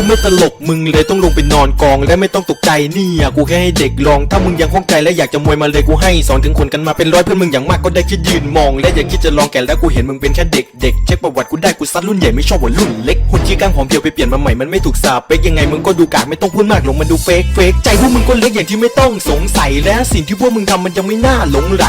กูไม่ตลกมึงเลยต้องลงไปนอนกอง และไม่ต้องตกใจนี่อะกูแค่ให้เด็กลอง ถ้ามึงยังข้องใจและอยากจะมวยมาเลยกูให้สอนถึงคนกันมาเป็นร้อยเพื่อนมึงอย่างมากก็ได้แค่ยืนมอง และอย่าคิดจะลองแก่แล้วกูเห็นมึงเป็นแค่เด็กเด็กเช็คประวัติกูได้กูซัดรุ่นใหญ่ไม่ชอบหัวรุ่นเล็กหุ่นชี้กลางหอมเพียวไปเปลี่ยนมาใหม่มันไม่ถูกสาเป๊กยังไงมึงก็ดูกากไม่ต้องพูดมากลงมาดูเฟกเฟกใจพวกมึงก็เล็กอย่างที่ไม่ต้องสงสัยและสิ่งที่พวกมึงทำมันยังไม่น่าหลงไหล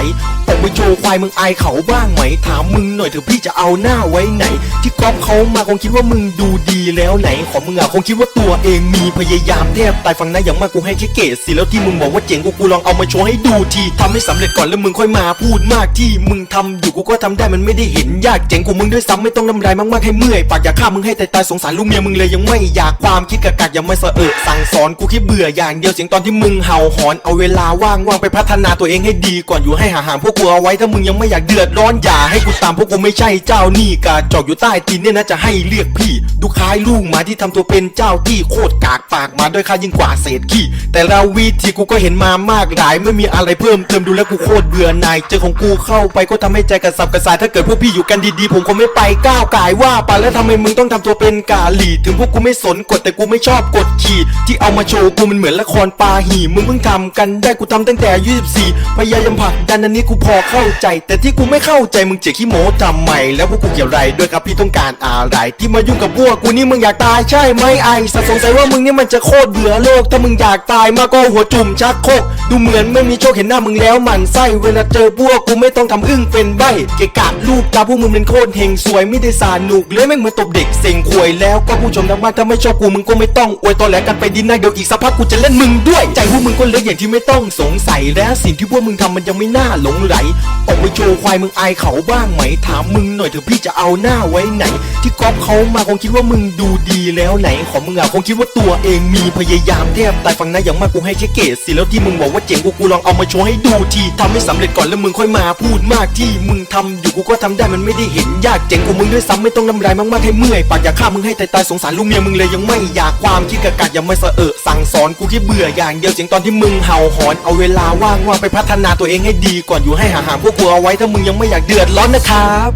ออกไปโชว์ควายมึงอายเขาบ้างไหมถามมึงหน่อยเถอะพี่จะเอาหน้าไว้ไหน ที่ก๊อฟเขามาคงคิดว่ามึงดูดีแล้วไหนของมึงอะคงคิดว่าตัวเองมีพยายามแทบตายฟังนะอย่างมากกูให้แค่เกรดสิแล้วที่มึงบอกว่าเจ๋งกูกูลองเอามาโชว์ให้ดูทีทำให้สำเร็จก่อนแล้วมึงค่อยมาพูดมากที่มึงทำอยู่กูก็ทำได้มันไม่ได้เห็นยากเจ๋งกูมึงด้วยซ้ำไม่ต้องนำลายมากๆให้เมื่อยปากอยากฆ่ามึงให้ตายตายสงสารลูกเมียมึงเลยยังไม่อยากความคิดกะกักยังไม่สะเอะสั่งสอนกูแค่เบื่ออย่างเดียวเสียงตอนที่มึงเห่าหอนเอาเวลาว่างวางไปพัฒนาตัวเองให้ดีก่อนอยู่ให้หาหางพวกกูเอาไว้ถ้ามึงยังไม่อยากเดือดร้อนอย่าให้กูตามพวกกูไม่ใช่เจ้านี่กาจอกอยู่ใต้ตีนเนี่ยนะจะให้เรียกพี่ดูคล้ายลูกหมาที่ทำตัวเป็นเจ้าที่โคตรกากปากมาด้วยค่ายิ่งกว่าเศษขี้แต่ละวิธีกูก็เห็นมามากหลาย ไม่มีอะไรเพิ่มเติมดูแล้วกูโคตรเบื่อหน่ายเจอของกูเข้าไปก็ทำให้ใจกระสับกระส่ายถ้าเกิดพวกพี่อยู่กันดีๆ ผมคงไม่ไปก้าวก่ายว่าไปแล้วทำไมมึงต้องทำตัวเป็นกาหลีถึงพวกกูไม่สนกฎแต่กูไม่ชอบกฎขี่ที่เอามาโชว์กูมันเหมือนละครปาหีมึงเพิ่งทำกันได้กูทำตั้งแต่อายุ14พยายามผักดันอันนี้กูพอเข้าใจ แต่ที่กูไม่เข้าใจมึงเจ๊ขี้โม้ทำไมแล้วพวกกูเกี่ยวไรด้วยครับพี่ต้องการอะไรที่มายุ่งกับพวกกูนี่มึงอยากตายใช่ไหมไอสัตว์สงสัยว่ามึงนี่มันจะโคตรเบื่อโลก ถ้ามึงอยากตายมากก็หัวจุ่มชักโคก ดูเหมือนไม่มีโชคเห็นหน้ามึงแล้วหมันไส้เวลาเจอพวกกูไม่ต้องทำอึ้งเป็นใบเกะกะลูกตาพวกมึงเป็นโคตรเฮงสวยไม่ได้สารหนุกเลยไม่งเหมือนตบเด็กเซ็งควยแล้วก็ผู้ชมทางบ้านถ้าไม่ชอบกูมึงก็ไม่ต้องอวยตอแหลกันไปดินนะเดี๋ยวอีกสักพักกูจะเล่นมึงด้วย ใจพวกมึงก็เล็กอย่างที่ไม่ต้องสงสัยและสิ่งที่พวกมึงทำมันยังไม่น่าหลงไหลออกไปโชว์ควายมึงอายเขาบ้างไหมถามมึงหน่อยเถอะพี่จะเอาหน้าไว้ไหน ที่ก๊อฟ เขามาคงคิดว่ามึงดูดีแล้วไหนของมึงอะคงคิดว่าตัวเองมีพยายามแทบตายฟังนะอย่างมากกูให้แค่เกรดสิแล้วที่มึงบอกว่าเจ๋งกูกูลองเอามาโชว์ให้ดูทีทำให้สำเร็จก่อนแล้วมึงค่อยมาพูดมากที่มึงทำอยู่กูก็ทำได้มันไม่ได้เห็นยากเจ๋งกูมึงด้วยซ้ำไม่ต้องน้ำลายมากๆให้เมื่อยปากอยากฆ่ามึงให้ตายตายสงสารลูกเมียมึงเลยยังไม่อยากความคิดกะกักยังไม่สะเอะ สั่งสอนกูแค่เบื่ออย่างเดียวเสียงตอนที่มึงเห่าหอนเอาเวลาว่างว่างไปพัฒนาตัวเองให้ดีก่อนอยู่ให้หาหางพวกกูเอาไว้ถ้ามึงยังไม่อยากเดือดร้อนนะครับ